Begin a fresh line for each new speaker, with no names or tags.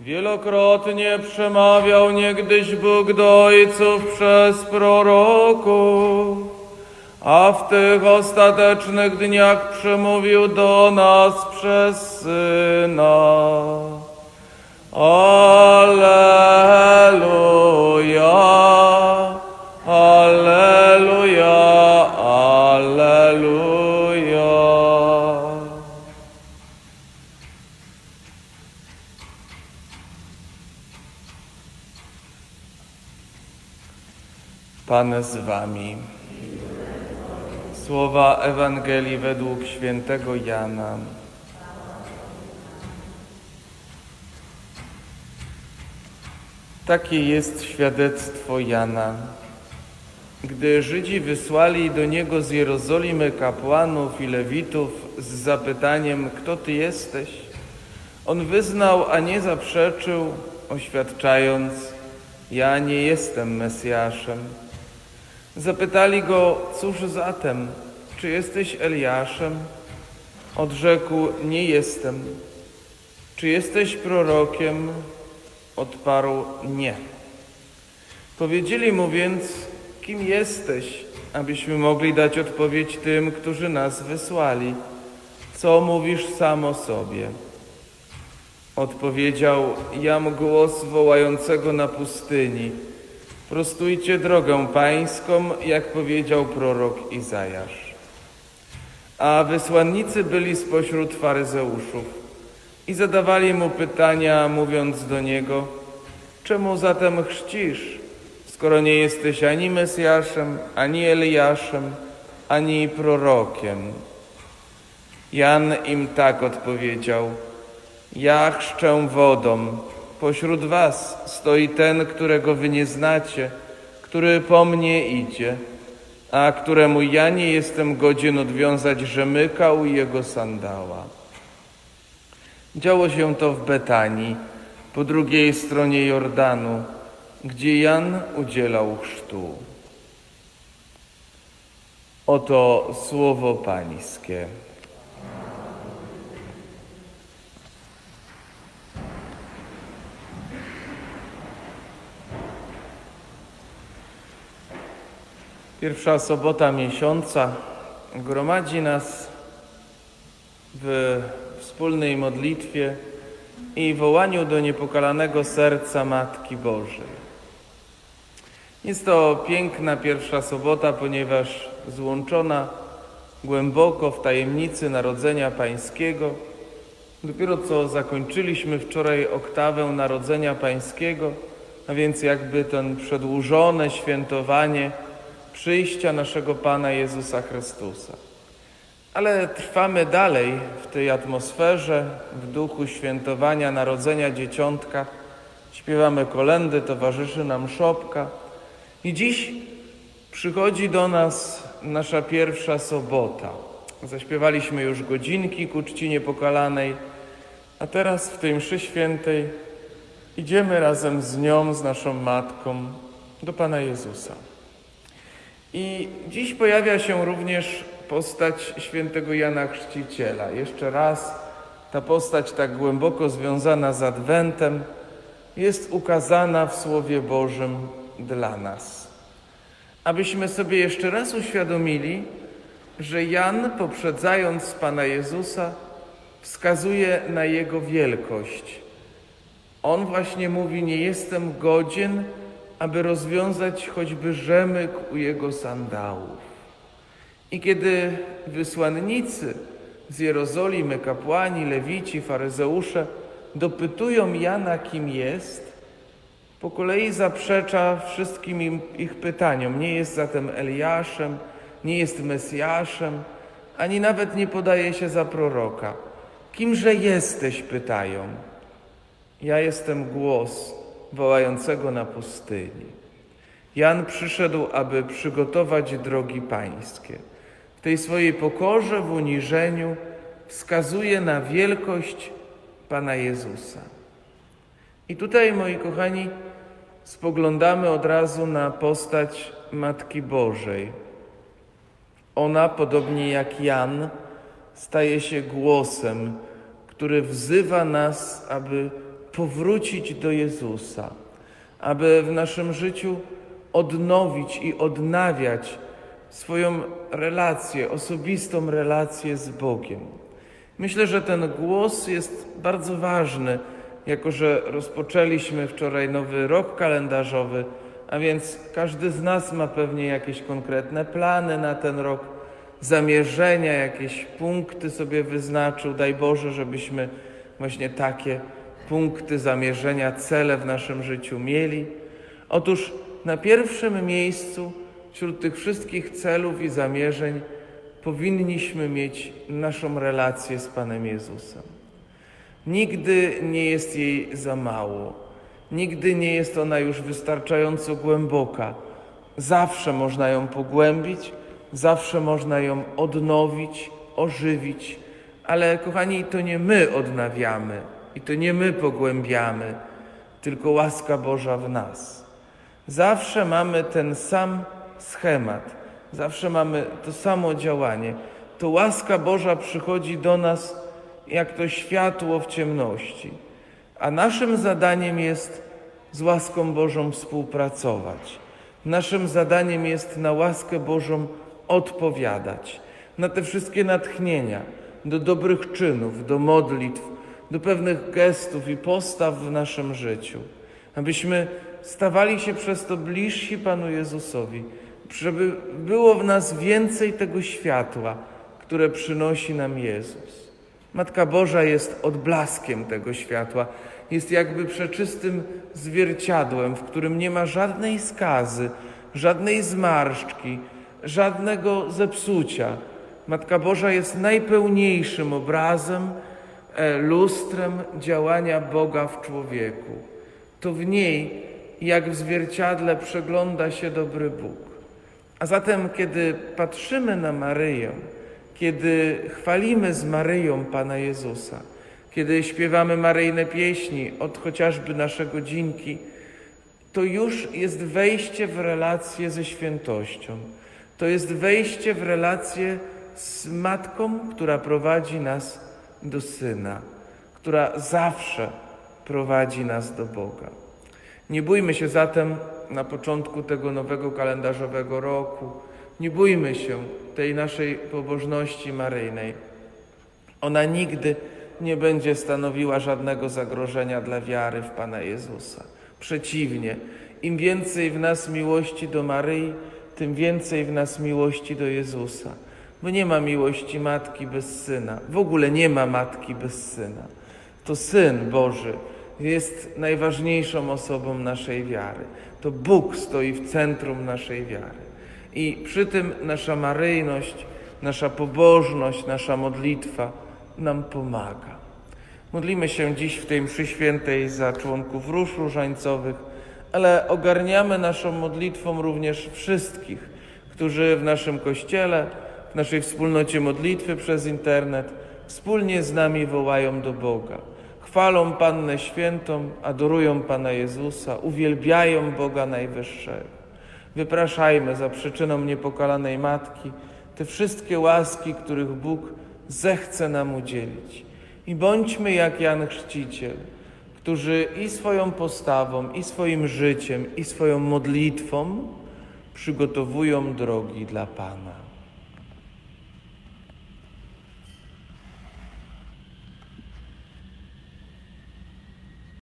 Wielokrotnie przemawiał niegdyś Bóg do ojców przez proroków, a w tych ostatecznych dniach przemówił do nas przez Syna. Alleluja, Pan z wami. Słowa Ewangelii według świętego Jana. Takie jest świadectwo Jana. Gdy Żydzi wysłali do niego z Jerozolimy kapłanów i lewitów z zapytaniem, kto ty jesteś, on wyznał, a nie zaprzeczył, oświadczając, ja nie jestem Mesjaszem. Zapytali go, cóż zatem, czy jesteś Eliaszem? Odrzekł, nie jestem. Czy jesteś prorokiem? Odparł, nie. Powiedzieli mu więc, kim jesteś, abyśmy mogli dać odpowiedź tym, którzy nas wysłali. Co mówisz sam o sobie? Odpowiedział, jam głos wołającego na pustyni. Prostujcie drogę pańską, jak powiedział prorok Izajasz. A wysłannicy byli spośród faryzeuszów i zadawali mu pytania, mówiąc do niego, czemu zatem chrzcisz, skoro nie jesteś ani Mesjaszem, ani Eliaszem, ani prorokiem? Jan im tak odpowiedział, ja chrzczę wodą, pośród was stoi ten, którego wy nie znacie, który po mnie idzie, a któremu ja nie jestem godzien odwiązać rzemyka u jego sandała. Działo się to w Betanii, po drugiej stronie Jordanu, gdzie Jan udzielał chrztu. Oto słowo Pańskie. Pierwsza sobota miesiąca gromadzi nas w wspólnej modlitwie i wołaniu do niepokalanego serca Matki Bożej. Jest to piękna pierwsza sobota, ponieważ złączona głęboko w tajemnicy Narodzenia Pańskiego. Dopiero co zakończyliśmy wczoraj oktawę Narodzenia Pańskiego, a więc jakby ten przedłużone świętowanie przyjścia naszego Pana Jezusa Chrystusa. Ale trwamy dalej w tej atmosferze, w duchu świętowania Narodzenia Dzieciątka. Śpiewamy kolendy, towarzyszy nam szopka. I dziś przychodzi do nas nasza pierwsza sobota. Zaśpiewaliśmy już godzinki ku czci niepokalanej, a teraz w tej mszy świętej idziemy razem z nią, z naszą Matką, do Pana Jezusa. I dziś pojawia się również postać świętego Jana Chrzciciela. Jeszcze raz ta postać tak głęboko związana z Adwentem jest ukazana w Słowie Bożym dla nas. Abyśmy sobie jeszcze raz uświadomili, że Jan, poprzedzając Pana Jezusa, wskazuje na Jego wielkość. On właśnie mówi, nie jestem godzien, aby rozwiązać choćby rzemyk u Jego sandałów. I kiedy wysłannicy z Jerozolimy, kapłani, lewici, faryzeusze dopytują Jana, kim jest, po kolei zaprzecza wszystkim im, ich pytaniom. Nie jest zatem Eliaszem, nie jest Mesjaszem, ani nawet nie podaje się za proroka. Kimże jesteś? pytają. Ja jestem głos wołającego na pustyni. Jan przyszedł, aby przygotować drogi pańskie. W tej swojej pokorze, w uniżeniu wskazuje na wielkość Pana Jezusa. I tutaj, moi kochani, spoglądamy od razu na postać Matki Bożej. Ona, podobnie jak Jan, staje się głosem, który wzywa nas, aby powrócić do Jezusa, aby w naszym życiu odnowić i odnawiać swoją relację, osobistą relację z Bogiem. Myślę, że ten głos jest bardzo ważny, jako że rozpoczęliśmy wczoraj nowy rok kalendarzowy, a więc każdy z nas ma pewnie jakieś konkretne plany na ten rok, zamierzenia, jakieś punkty sobie wyznaczył. Daj Boże, żebyśmy właśnie takie punkty, zamierzenia, cele w naszym życiu mieli. Otóż na pierwszym miejscu wśród tych wszystkich celów i zamierzeń powinniśmy mieć naszą relację z Panem Jezusem. Nigdy nie jest jej za mało, nigdy nie jest ona już wystarczająco głęboka. Zawsze można ją pogłębić, zawsze można ją odnowić, ożywić, ale kochani, to nie my odnawiamy i to nie my pogłębiamy, tylko łaska Boża w nas. Zawsze mamy ten sam schemat, zawsze mamy to samo działanie. To łaska Boża przychodzi do nas jak to światło w ciemności, a naszym zadaniem jest z łaską Bożą współpracować. Naszym zadaniem jest na łaskę Bożą odpowiadać, na te wszystkie natchnienia do dobrych czynów, do modlitw, do pewnych gestów i postaw w naszym życiu, abyśmy stawali się przez to bliżsi Panu Jezusowi, żeby było w nas więcej tego światła, które przynosi nam Jezus. Matka Boża jest odblaskiem tego światła, jest jakby przeczystym zwierciadłem, w którym nie ma żadnej skazy, żadnej zmarszczki, żadnego zepsucia. Matka Boża jest najpełniejszym obrazem, lustrem działania Boga w człowieku. To w niej, jak w zwierciadle, przegląda się dobry Bóg. A zatem, kiedy patrzymy na Maryję, kiedy chwalimy z Maryją Pana Jezusa, kiedy śpiewamy Maryjne pieśni od chociażby naszego dzinki, to już jest wejście w relację ze świętością. To jest wejście w relację z Matką, która prowadzi nas do Syna, która zawsze prowadzi nas do Boga. Nie bójmy się zatem na początku tego nowego kalendarzowego roku, nie bójmy się tej naszej pobożności maryjnej. Ona nigdy nie będzie stanowiła żadnego zagrożenia dla wiary w Pana Jezusa. Przeciwnie, im więcej w nas miłości do Maryi, tym więcej w nas miłości do Jezusa. Bo nie ma miłości matki bez syna. W ogóle nie ma matki bez syna. To syn Boży jest najważniejszą osobą naszej wiary. To Bóg stoi w centrum naszej wiary. I przy tym nasza maryjność, nasza pobożność, nasza modlitwa nam pomaga. Modlimy się dziś w tej mszy świętej za członków róż różańcowych, ale ogarniamy naszą modlitwą również wszystkich, którzy w naszym kościele, w naszej wspólnocie modlitwy przez internet wspólnie z nami wołają do Boga. Chwalą Pannę Świętą, adorują Pana Jezusa, uwielbiają Boga Najwyższego. Wypraszajmy za przyczyną niepokalanej Matki te wszystkie łaski, których Bóg zechce nam udzielić. I bądźmy jak Jan Chrzciciel, którzy i swoją postawą, i swoim życiem, i swoją modlitwą przygotowują drogi dla Pana.